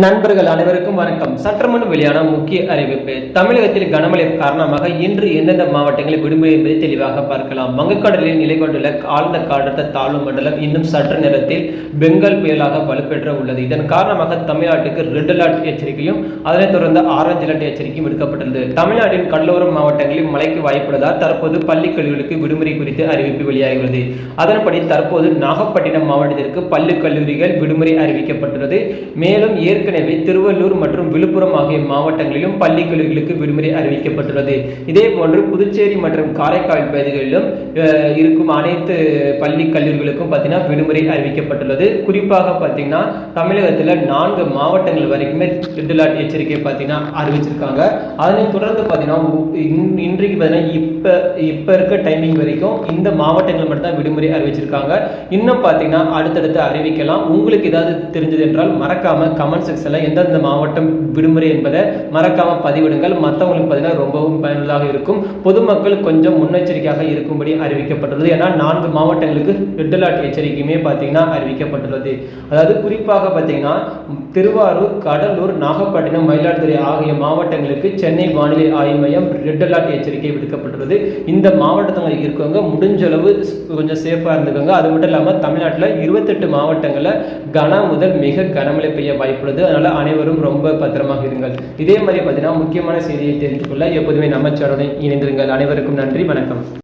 நண்பர்கள் அனைவருக்கும் வணக்கம். சற்றுமுன் வெளியான முக்கிய அறிவிப்பு தமிழகத்தில் கனமழை காரணமாக இன்று எந்தெந்த மாவட்டங்களில் விடுமுறை என்பதை தெளிவாக பார்க்கலாம். வங்கக்கடலில் நிலை கொண்டுள்ள ஆழ்ந்த காற்றழுத்த தாழ்வு மண்டலம் இன்னும் சற்று நேரத்தில் பெங்கால் புயலாக வலுப்பெற்ற உள்ளது. இதன் காரணமாக தமிழ்நாட்டுக்கு ரெட் அலர்ட் எச்சரிக்கையும் அதனைத் தொடர்ந்து ஆரஞ்சு அலர்ட் எச்சரிக்கையும் விடுக்கப்பட்டுள்ளது. தமிழ்நாட்டின் கடலோர மாவட்டங்களில் மழைக்கு வாய்ப்புள்ளதால் தற்போது பள்ளி கல்லூரிகளுக்கு விடுமுறை குறித்து அறிவிப்பு வெளியாகியுள்ளது அதன்படி தற்போது நாகப்பட்டினம் மாவட்டத்திற்கு பள்ளி கல்லூரிகள் விடுமுறை அறிவிக்கப்பட்டுள்ளது. மேலும் ஏற்கனவே திருவள்ளூர் மற்றும் விழுப்புரம் ஆகிய மாவட்டங்களிலும் பள்ளி கல்லூரிகளுக்கு விடுமுறை அறிவிக்கப்பட்டுள்ளது. இதே போன்று புதுச்சேரி மற்றும் காரைக்கால் பகுதிகளிலும் இருக்கும் அனைத்து பள்ளி கல்லூரிகளுக்கும் பார்த்தீங்கன்னா விடுமுறை அறிவிக்கப்பட்டுள்ளது. குறிப்பாக பார்த்தீங்கன்னா தமிழகத்தில் நான்கு மாவட்டங்கள் வரைக்குமே ரெட் அலர்ட் எச்சரிக்கை பார்த்தீங்கன்னா அறிவிச்சிருக்காங்க. அதனைத் தொடர்ந்து பார்த்தீங்கன்னா இன்றைக்கு பார்த்தீங்கன்னா இப்போ இப்போ இருக்க டைமிங் வரைக்கும் இந்த மாவட்டங்கள் மட்டும் தான் விடுமுறை அறிவிச்சிருக்காங்க. இன்னும் பார்த்தீங்கன்னா அடுத்தடுத்து அறிவிக்கலாம். உங்களுக்கு ஏதாவது தெரிஞ்சது என்றால் மறக்காம கமெண்ட்ஸ் செக்ஷனில் எந்தெந்த மாவட்டம் விடுமுறை என்பதை மறக்காமல் பதிவிடுங்கள். மற்றவங்களுக்கு ரொம்பவும் பயனுள்ளதாக இருக்கும். பொதுமக்கள் கொஞ்சம் முன்னெச்சரிக்கையாக இருக்கும்படி அறிவிக்கப்பட்டுள்ளது. ஏன்னா நான்கு மாவட்டங்களுக்கு ரெட் அலர்ட் எச்சரிக்கையுமே பார்த்தீங்கன்னா அறிவிக்கப்பட்டுள்ளது. அதாவது குறிப்பாக பார்த்தீங்கன்னா திருவாரூர் கடலூர் நாகப்பட்டினம் மயிலாடுதுறை ஆகிய மாவட்டங்களுக்கு சென்னை வானிலை ஆய்வு மையம் ரெட் அலர்ட் எச்சரிக்கை விடுக்கப்பட்டுள்ளது. இந்த மாவட்டத்தில் இருக்கவங்க முடிஞ்ச அளவு கொஞ்சம் சேஃபாக இருந்துக்கோங்க. அது மட்டும் இல்லாமல் தமிழ்நாட்டில் இருபத்தெட்டு மாவட்டங்களில் கன முதல் மிக கனமழை பெய்ய வாய்ப்புள்ளது. அதனால அனைவரும் ரொம்ப பத்திரமாக இருங்கள். இதே மாதிரி பார்த்தீங்கன்னா முக்கியமான செய்தியை தெரிந்து கொள்ள எப்போதுமே நம்ம சேனலை இணைந்திருங்கள். அனைவருக்கும் நன்றி வணக்கம்.